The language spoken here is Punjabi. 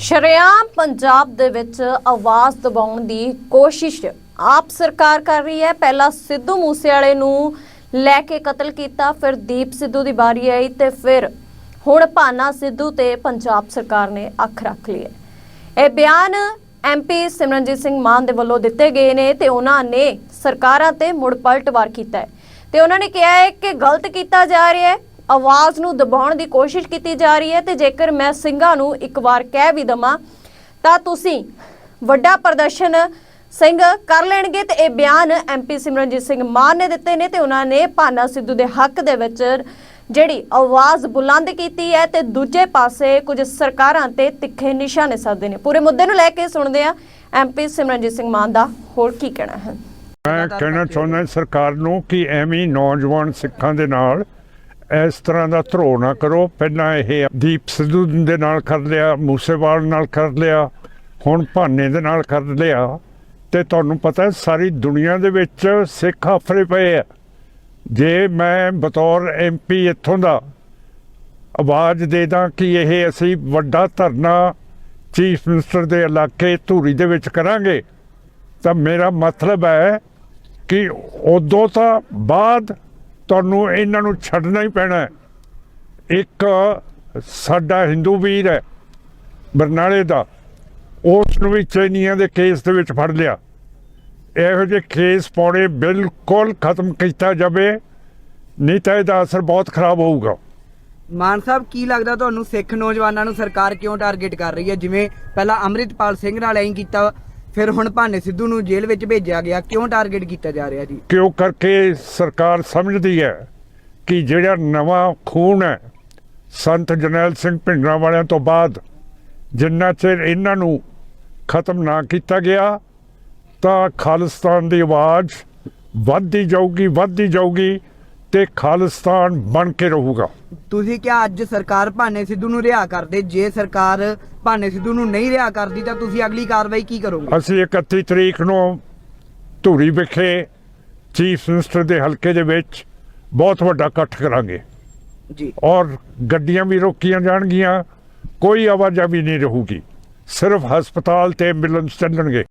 ਸ਼ਰੇਆਮ ਪੰਜਾਬ ਦੇ ਵਿੱਚ ਆਵਾਜ਼ ਦਬਾਉਣ ਦੀ ਕੋਸ਼ਿਸ਼ ਆਪ ਸਰਕਾਰ ਕਰ ਰਹੀ ਹੈ। ਪਹਿਲਾਂ ਸਿੱਧੂ ਮੂਸੇਵਾਲੇ ਨੂੰ ਲੈ ਕੇ ਕਤਲ ਕੀਤਾ, ਫਿਰ ਦੀਪ ਸਿੱਧੂ ਦੀ ਵਾਰੀ ਆਈ ਤੇ ਫਿਰ ਹੁਣ ਭਾਨਾ ਸਿੱਧੂ ਤੇ ਪੰਜਾਬ ਸਰਕਾਰ ਨੇ ਅੱਖ ਰੱਖ ਲਈ ਹੈ। ਇਹ ਬਿਆਨ ਐਮਪੀ ਸਿਮਰਨਜੀਤ ਸਿੰਘ ਮਾਨ ਦੇ ਵੱਲੋਂ ਦਿੱਤੇ ਗਏ ਨੇ ਤੇ ਉਹਨਾਂ ਨੇ ਸਰਕਾਰਾਂ ਤੇ ਮੁੜ ਪਲਟਵਾਰ ਕੀਤਾ ਹੈ। ਤੇ ਉਹਨਾਂ ਨੇ ਕਿਹਾ ਹੈ ਕਿ ਗਲਤ ਕੀਤਾ ਜਾ ਰਿਹਾ ਹੈ। ਆਵਾਜ਼ ਨੂੰ ਦਬਾਉਣ ਦੀ ਕੋਸ਼ਿਸ਼ ਕੀਤੀ ਜਾ ਰਹੀ ਹੈ ਤੇ ਜੇਕਰ ਮੈਂ ਸਿੰਘਾਂ ਨੂੰ ਇੱਕ ਵਾਰ ਕਹਿ ਵੀ ਦਵਾਂ, ਤਾਂ ਤੁਸੀਂ ਵੱਡਾ ਪ੍ਰਦਰਸ਼ਨ ਸਿੰਘ ਕਰ ਲੈਣਗੇ ਤੇ ਇਹ ਬਿਆਨ ਐਮਪੀ ਸਿਮਰਨਜੀਤ ਸਿੰਘ ਮਾਨ ਨੇ ਦਿੱਤੇ ਨੇ ਤੇ ਉਹਨਾਂ ਨੇ ਭਾਨਾ ਸਿੱਧੂ ਦੇ ਹੱਕ ਦੇ ਵਿੱਚ ਜਿਹੜੀ ਆਵਾਜ਼ ਬੁਲੰਦ ਕੀਤੀ ਹੈ ਤੇ ਦੂਜੇ ਪਾਸੇ ਕੁਝ ਸਰਕਾਰਾਂ ਤੇ ਤਿੱਖੇ ਨਿਸ਼ਾਨੇ ਸਾਧਦੇ ਨੇ। ਪੂਰੇ ਮੁੱਦੇ ਨੂੰ ਲੈ ਕੇ ਸੁਣਦੇ ਆ ਐਮਪੀ ਸਿਮਰਨਜੀਤ ਸਿੰਘ ਮਾਨ ਦਾ। ਹੋਰ ਕੀ ਕਹਿਣਾ ਹੈ? ਮੈਂ ਕਹਿਣਾ ਚਾਹੁੰਦਾ ਸਰਕਾਰ ਨੂੰ ਕਿ ਐਵੇਂ ਨੌਜਵਾਨ ਸਿੱਖਾਂ ਦੇ ਨਾਲ ਇਸ ਤਰ੍ਹਾਂ ਦਾ ਧਰੋ ਨਾ ਕਰੋ। ਪਹਿਲਾਂ ਇਹ ਦੀਪ ਸਿੱਧੂ ਦੇ ਨਾਲ ਕਰ ਲਿਆ, ਮੂਸੇਵਾਲ ਨਾਲ ਕਰ ਲਿਆ, ਹੁਣ ਭਾਨੇ ਦੇ ਨਾਲ ਕਰ ਲਿਆ। ਤੇ ਤੁਹਾਨੂੰ ਪਤਾ ਹੈ, ਸਾਰੀ ਦੁਨੀਆ ਦੇ ਵਿੱਚ ਸਿੱਖ ਆਫਰੇ ਪਏ ਆ। ਜੇ ਮੈਂ ਬਤੌਰ ਐਮਪੀ ਇੱਥੋਂ ਦਾ ਆਵਾਜ਼ ਦੇ ਦਾਂ ਕਿ ਇਹ ਅਸੀਂ ਵੱਡਾ ਧਰਨਾ ਚੀਫ ਮਿਨਿਸਟਰ ਦੇ ਇਲਾਕੇ ਧੂਰੀ ਦੇ ਵਿੱਚ ਕਰਾਂਗੇ, ਤਾਂ ਮੇਰਾ ਮਤਲਬ ਹੈ ਕਿ ਉਦੋਂ ਤਾਂ ਬਾਅਦ ਤੁਹਾਨੂੰ ਇਹਨਾਂ ਨੂੰ ਛੱਡਣਾ ਹੀ ਪੈਣਾ ਇੱਕ ਸਾਡਾ ਹਿੰਦੂ ਵੀਰ ਹੈ, ਬਰਨਾਲੇ ਦਾ, ਉਸ ਨੂੰ ਵੀ ਚੈਨੀਆਂ ਦੇ ਕੇਸ ਦੇ ਵਿੱਚ ਫੜ ਲਿਆ। ਇਹੋ ਜਿਹੇ ਕੇਸ ਪਾਉਣੇ ਬਿਲਕੁਲ ਖਤਮ ਕੀਤਾ ਜਾਵੇ, ਨਹੀਂ ਤਾਂ ਇਹਦਾ ਅਸਰ ਬਹੁਤ ਖਰਾਬ ਹੋਊਗਾ। ਮਾਨ ਸਾਹਿਬ, ਕੀ ਲੱਗਦਾ ਤੁਹਾਨੂੰ ਸਿੱਖ ਨੌਜਵਾਨਾਂ ਨੂੰ ਸਰਕਾਰ ਕਿਉਂ ਟਾਰਗੇਟ ਕਰ ਰਹੀ ਹੈ? ਜਿਵੇਂ ਪਹਿਲਾਂ ਅੰਮ੍ਰਿਤਪਾਲ ਸਿੰਘ ਨਾਲ ਐਂ ਕੀਤਾ ਫਿਰ ਹੁਣ ਭਾਨੇ ਸਿੱਧੂ ਨੂੰ ਜੇਲ੍ਹ ਵਿੱਚ ਭੇਜਿਆ ਗਿਆ। ਕਿਉਂ ਟਾਰਗੇਟ ਕੀਤਾ ਜਾ ਰਿਹਾ ਜੀ? ਕਿਉਂ? ਕਰਕੇ ਸਰਕਾਰ ਸਮਝਦੀ ਹੈ ਕਿ ਜਿਹੜਾ ਨਵਾਂ ਖੂਨ ਹੈ, ਸੰਤ ਜਰਨੈਲ ਸਿੰਘ ਭਿੰਡਰਾਂ ਵਾਲਿਆਂ ਤੋਂ ਬਾਅਦ ਜਿੰਨਾ ਚਿਰ ਇਹਨਾਂ ਨੂੰ ਖਤਮ ਨਾ ਕੀਤਾ ਗਿਆ, ਤਾਂ ਖਾਲਿਸਤਾਨ ਦੀ ਆਵਾਜ਼ ਵੱਧਦੀ ਜਾਊਗੀ ਵੱਧਦੀ ਜਾਊਗੀ। ਤੇ ਖਾਲਿਸਤਾਨ ਬਣ ਕੇ ਰਹੂਗਾ। ਤੁਸੀਂ ਕਿਹਾ ਅੱਜ ਸਰਕਾਰ ਭਾਨੇ ਸਿੱਧੂ ਨੂੰ ਰਿਹਾ ਕਰਦੇ ਜੇ ਸਰਕਾਰ ਭਾਨੇ ਸਿੱਧੂ ਨੂੰ ਨਹੀਂ ਰਿਹਾ ਕਰਦੀ ਤਾਂ ਤੁਸੀਂ ਅਗਲੀ ਕਾਰਵਾਈ ਕੀ ਕਰੋਗੇ? ਅਸੀਂ 31 ਤਰੀਕ ਨੂੰ ਧੂਰੀ ਵਿਖੇ ਚੀਫ ਮਿਨਿਸਟਰ ਦੇ ਹਲਕੇ ਦੇ ਵਿੱਚ ਬਹੁਤ ਵੱਡਾ ਇਕੱਠ ਕਰਾਂਗੇ। ਜੀ। ਔਰ ਗੱਡੀਆਂ ਵੀ ਰੋਕੀਆਂ ਜਾਣਗੀਆਂ ਕੋਈ ਆਵਾਜਾਈ ਨਹੀਂ ਰਹੂਗੀ। ਸਿਰਫ ਹਸਪਤਾਲ ਤੇ ਐਂਬੂਲੈਂਸ ਚੱਲਣਗੇ।